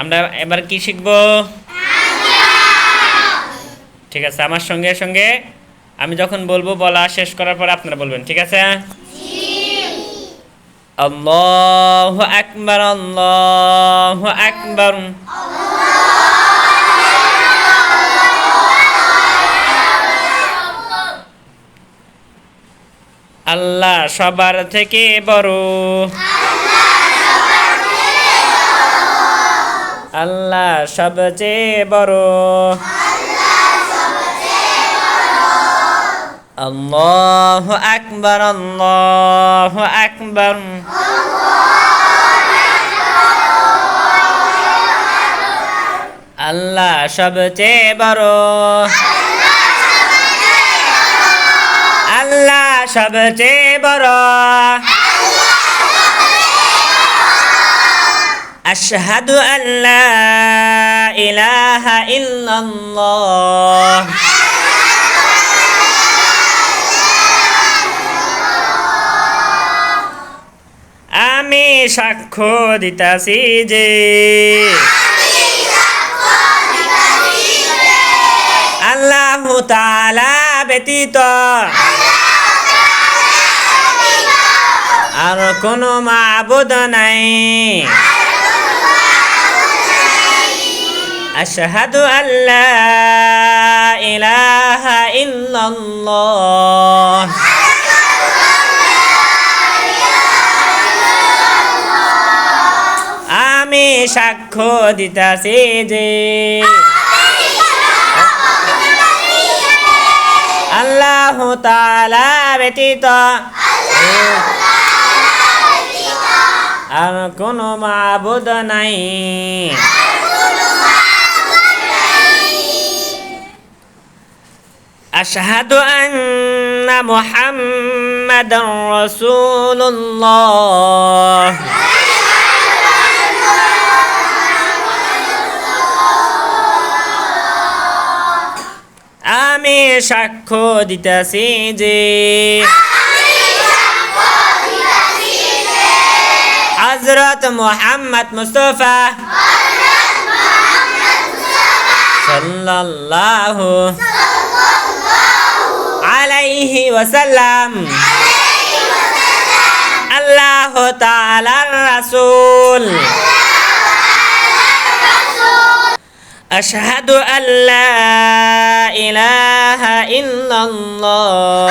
আমরা এবার কি শিখব? ঠিক আছে, আমার সঙ্গে সঙ্গে আমি যখন বলব, বলা শেষ করার পর আপনারা বলবেন, ঠিক আছে? আল্লাহ আকবার আল্লাহ আকবার। আল্লাহ সবার থেকে বড়। আল্লাহ সবচেয়ে বড়। আল্লাহ আকবর আল্লাহ আকবর। আল্লাহ সবচেয়ে বড়। আল্লাহ সবচেয়ে বড়। أشهد أن لا إله إلا الله আমি সাক্ষ্য দিতাছি যে আল্লাহ তাআলা ব্যতীত আর কোনো মাবুদ নাই أشهد أن لا إله إلا الله আমি সাক্ষ্য দিতাছি যে আল্লাহ তাআলা ব্যতীত আর কোনো মাবুদ নাই أشهد أن محمد رسول الله আমি সাক্ষ্য দিতেছি যে হজরত মোহাম্মদ মুস্তফা সাল্লাল্লাহু আলাইহি ওয়াসাল্লাম আল্লাহ তাআলার রাসূল আশহাদু আল্লা ইলাহা ইল্লাল্লাহ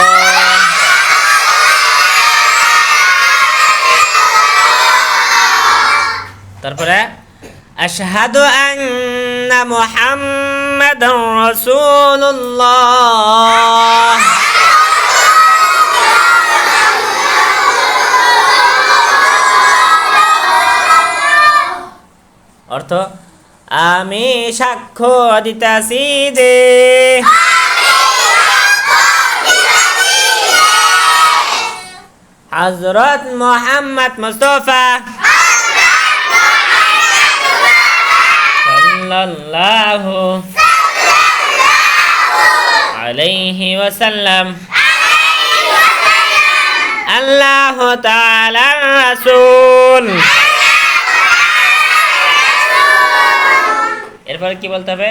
তারপরে আশহাদু আন্না মুহাম্মাদার রাসূলুল্লাহ অর্থ আমি সাক্ষ্য দিতাছি যে হজরত মোহাম্মদ মুস্তফা সাল্লাল্লাহু আলাইহি ওয়াসাল্লাম আল্লাহ তাআলার রাসূল এরপরে কি বলতে হবে?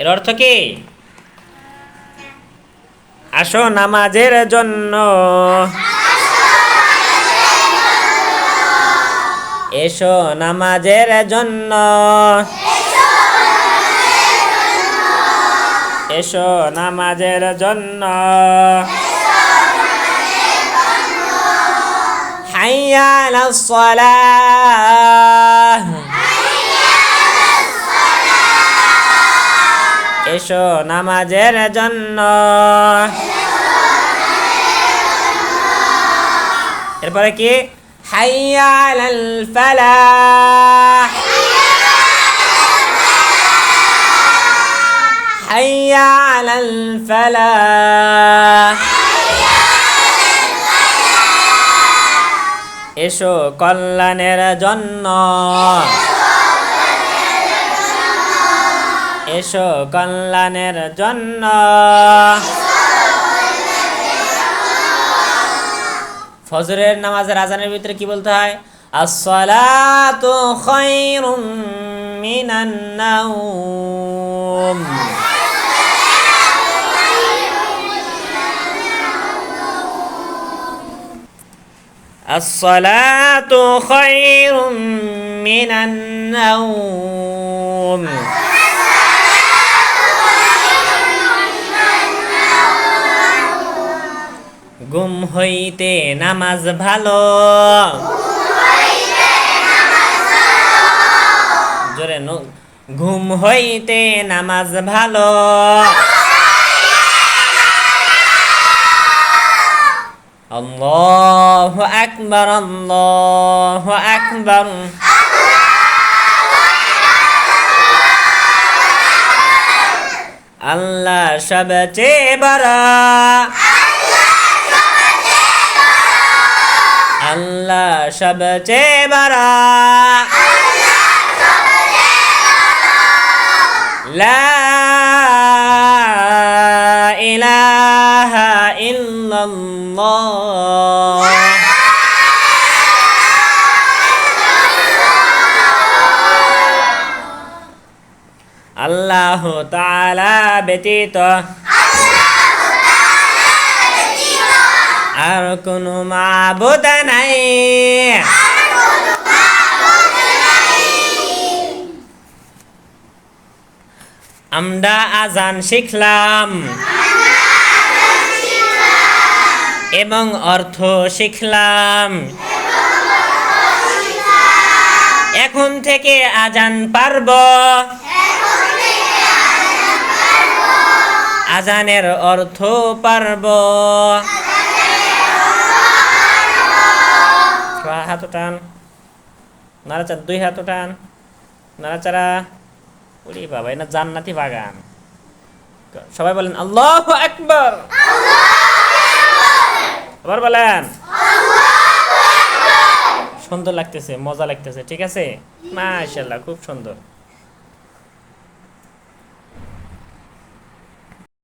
এর অর্থ কি? আসো নামাজের জন্য। এসো নামাজের জন্য। এসো নামাজের জন্য। হাইয়া আলা সালাহ এসো নামাজের জন্য। এরপরে কি? হাইয়া আলাল ফালাহ। হাইয়া আলাল ফালাহ। এসো কল্যাণের জন্য। এসো কল্যাণের জন্য। ফজরের নামাজের আজানের ভিতরে কি বলতে হয়? আসসালাতু খায়রুম মিনান নাওম। الصلاة خير من النوم গুম হইতে নামাজ ভালো জোরে নো- ঘুম হইতে নামাজ ভালো আল্লাহ আকবর আল্লাহ আকবর আল্লাহ সবচেয়ে বড় আল্লাহ সবচেয়ে বড় লা ইলাহা আল্লাহ ব্যতীত আর কোনো মাবুদ নাই। আমরা আজান শিখলাম। এবং অর্থ শিখলাম। এখন থেকে আজান পারব। আজানের অর্থ পারব। হাত টান নাড়াচাড়া, দুই হাত টান নাড়াচাড়া। ওরে বাবা, এটা জান্নাতি বাগান। সবাই বলেন, আল্লাহ আকবর। আবার বলেন। সুন্দর লাগতেছে মজা লাগতেছে ঠিক আছে? মাশাল্লাহ খুব সুন্দর।